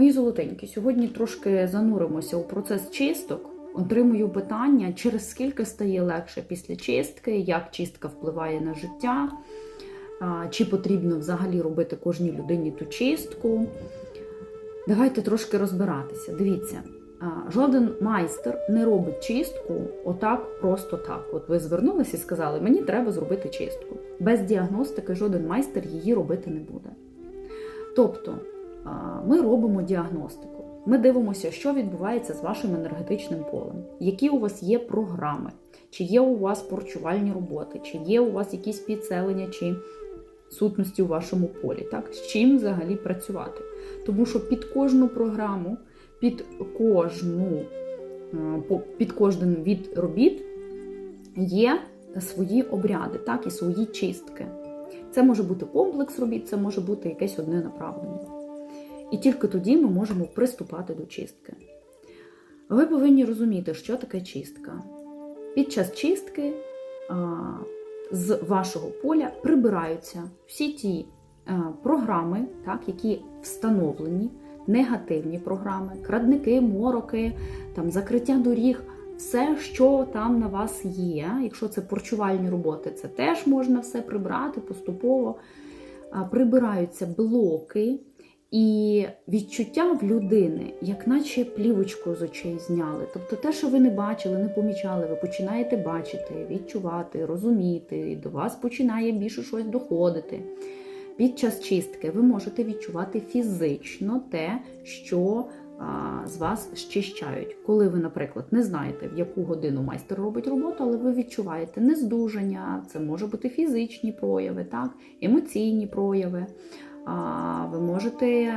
Мої золотенькі, сьогодні трошки зануримося у процес чисток. Отримую питання, через скільки стає легше після чистки, як чистка впливає на життя, чи потрібно взагалі робити кожній людині ту чистку. Давайте трошки розбиратися. Дивіться, жоден майстер не робить чистку отак, просто так. От ви звернулися і сказали, мені треба зробити чистку. Без діагностики жоден майстер її робити не буде. Тобто ми робимо діагностику. Ми дивимося, що відбувається з вашим енергетичним полем, які у вас є програми, чи є у вас порчувальні роботи, чи є у вас якісь підселення чи сутності у вашому полі. Так? З чим взагалі працювати? Тому що під кожну програму, під кожну, під кожен від робіт є свої обряди, так, і свої чистки. Це може бути комплекс робіт, це може бути якесь одне направлення. І тільки тоді ми можемо приступати до чистки. Ви повинні розуміти, що таке чистка. Під час чистки з вашого поля прибираються всі ті програми, так, які встановлені, негативні програми, крадники, мороки, там, закриття доріг, все, що там на вас є. Якщо це порчувальні роботи, це теж можна все прибрати поступово. Прибираються блоки. І відчуття в людини, як наче плівочку з очей зняли. Тобто те, що ви не бачили, не помічали, ви починаєте бачити, відчувати, розуміти, і до вас починає більше щось доходити. Під час чистки ви можете відчувати фізично те, що а, з вас щищають. Коли ви, наприклад, не знаєте, в яку годину майстер робить роботу, але ви відчуваєте нездужання, це може бути фізичні прояви, так, емоційні прояви. Ви можете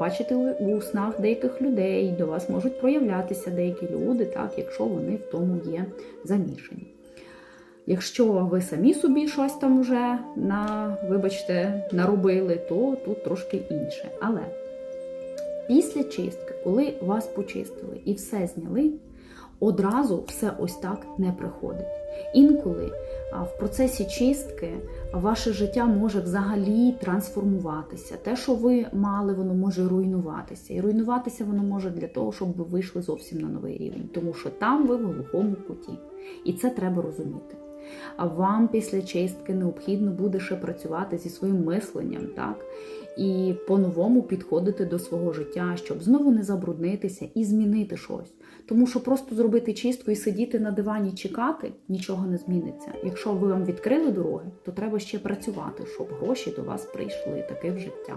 бачити у у снах деяких людей, до вас можуть проявлятися деякі люди, так, якщо вони в тому є замішані. Якщо ви самі собі щось там вже на, вибачте, наробили, то тут трошки інше. Але після чистки, коли вас почистили і все зняли, одразу все ось так не приходить. Інколи в процесі чистки ваше життя може взагалі трансформуватися. Те, що ви мали, воно може руйнуватися. І руйнуватися воно може для того, щоб ви вийшли зовсім на новий рівень, тому що там ви в глухому куті. І це треба розуміти. А вам після чистки необхідно буде ще працювати зі своїм мисленням, так? І по-новому підходити до свого життя, щоб знову не забруднитися і змінити щось. Тому що просто зробити чистку і сидіти на дивані чекати нічого не зміниться. Якщо ви вам відкрили дороги, то треба ще працювати, щоб гроші до вас прийшли таке в життя.